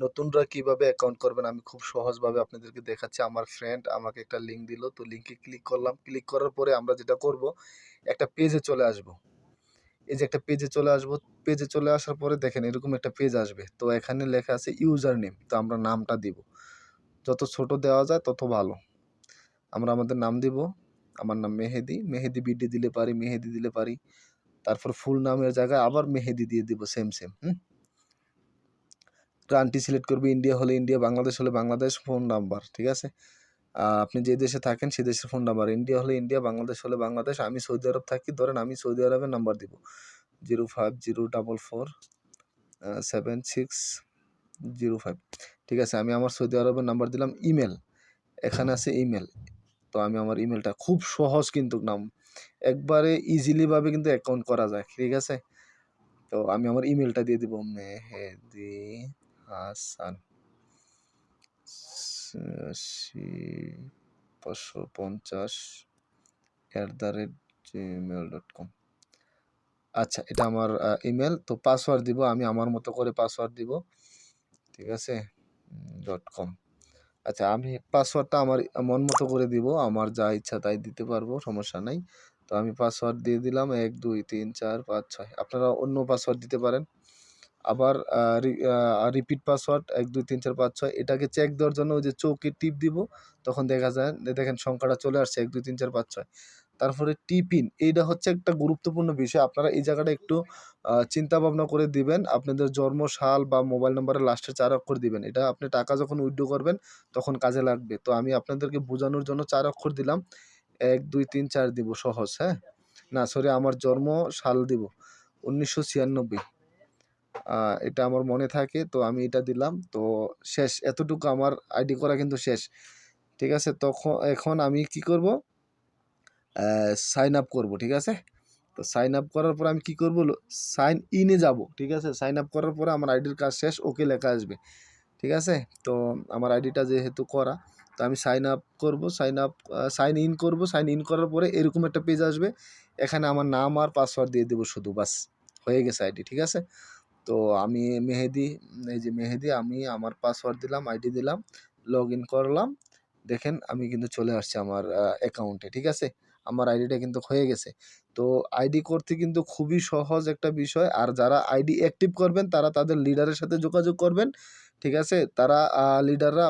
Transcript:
নতুনরা কীভাবে অ্যাকাউন্ট করবেন আমি খুব সহজভাবে আপনাদেরকে দেখাচ্ছি। আমার ফ্রেন্ড আমাকে একটা লিঙ্ক দিল, তো লিঙ্কে ক্লিক করলাম। ক্লিক করার পরে আমরা যেটা করব, একটা পেজে চলে আসব। এই যে একটা পেজে চলে আসব পেজে চলে আসার পরে দেখেন এরকম একটা পেজ আসবে। তো এখানে লেখা আছে ইউজার নেম তো আমরা নামটা দিব। যত ছোট দেওয়া যায় তত ভালো। আমরা আমাদের নাম দিব, আমার নাম মেহেদি। মেহেদি বিডি দিলে পারি, মেহেদি দিলে পারি। তারপর ফুল নামের জায়গায় আবার মেহেদি দিয়ে দিব সেম সেম হুম? কান্ট্রি সিলেক্ট করবে ইন্ডিয়া হলে ইন্ডিয়া বাংলাদেশ হলে বাংলাদেশ ফোন নাম্বার ঠিক আছে? আপনি যে দেশে থাকেন সেই দেশের ফোন নাম্বার ইন্ডিয়া হলে ইন্ডিয়া বাংলাদেশ হলে বাংলাদেশ আমি সৌদি আরব থাকি, ধরেন আমি সৌদি আরবের নাম্বার দিব। Zero five zero double four seven six zero five ঠিক আছে? আমি আমার সৌদি আরবের নাম্বার দিলাম ইমেল এখানে আছে ইমেল তো আমি আমার ইমেলটা খুব সহজ কিন্তু নাম, একবারে ইজিলিভাবে কিন্তু অ্যাকাউন্ট করা যায়, ঠিক আছে? তো আমি আমার ইমেলটা দিয়ে দিব, মেহেদি হাসান পাঁচশো পঞ্চাশ at the rate Gmail dot com আচ্ছা এটা আমার ইমেল তো পাসওয়ার্ড দিব, আমি আমার মতো করে পাসওয়ার্ড দিব, ঠিক আছে? ডট কম আচ্ছা আমি পাসওয়ার্ডটা আমার মন মতো করে দিব, আমার যা ইচ্ছা তাই দিতে পারব, সমস্যা নাই। তো আমি পাসওয়ার্ড দিয়ে দিলাম, এক, দুই, তিন, চার, পাঁচ, ছয়। আপনারা অন্য পাসওয়ার্ড দিতে পারেন। আবার রিপিট পাসওয়ার্ড এক, দুই, তিন, চার, পাঁচ, ছয়, এটাকে চেক দেওয়ার জন্য ওই যে চৌকে টিপ দিব, তখন দেখা যায়, দেখেন সংখ্যাটা চলে আসছে এক, দুই, তিন, চার, পাঁচ, ছয়। তারপরে টিপিন এইটা হচ্ছে একটা গুরুত্বপূর্ণ বিষয়। আপনারা এই জায়গাটা একটু চিন্তা ভাবনা করে দিবেন। আপনাদের জন্ম, সাল বা মোবাইল নাম্বারের লাস্টে চার অক্ষর দিবেন। এটা আপনি টাকা যখন উইড্রো করবেন, তখন কাজে লাগবে। তো আমি আপনাদেরকে বোঝানোর জন্য চার অক্ষর দিলাম। এক, দুই, তিন, চার দিব, সহজ হ্যাঁ? না সরি আমার জন্ম, সাল দিব। উনিশশো ছিয়ানব্বই। এটা আমার মনে থাকে, তো আমি এটা দিলাম। তো শেষ, এতটুকু আমার আইডি করা কিন্তু শেষ। ঠিক আছে? তখন এখন আমি কি করব? সাইন আপ করব, ঠিক আছে? তো সাইন আপ করার পর আমি কি করব? সাইন ইনে যাব, ঠিক আছে? সাইন আপ করার পরে আমার আইডির কাজ শেষ ওকে লেখা আসবে। ঠিক আছে? তো আমার আইডিটা যেহেতু করা, তো আমি সাইন আপ করব সাইন আপ সাইন ইন করব সাইন ইন করার পরে এরকম একটা পেজ আসবে। এখানে আমার নাম আর পাসওয়ার্ড দিয়ে দেবো শুধু, বাস। হয়ে গেছে আইডি ঠিক আছে? তো আমি মেহেদি, এই যে মেহেদি আমি আমার পাসওয়ার্ড দিলাম আইডি দিলাম লগ ইন করলাম। দেখেন আমি কিন্তু চলে আসছি আমার অ্যাকাউন্টে ঠিক আছে? আমার আইডিটা কিন্তু হয়ে গেছে। তো আইডি করতে কিন্তু খুবই সহজ একটা বিষয়। আর যারা আইডি অ্যাক্টিভ করবেন, তারা তাদের লিডারের সাথে যোগাযোগ করবেন, ঠিক আছে? তারা লিডাররা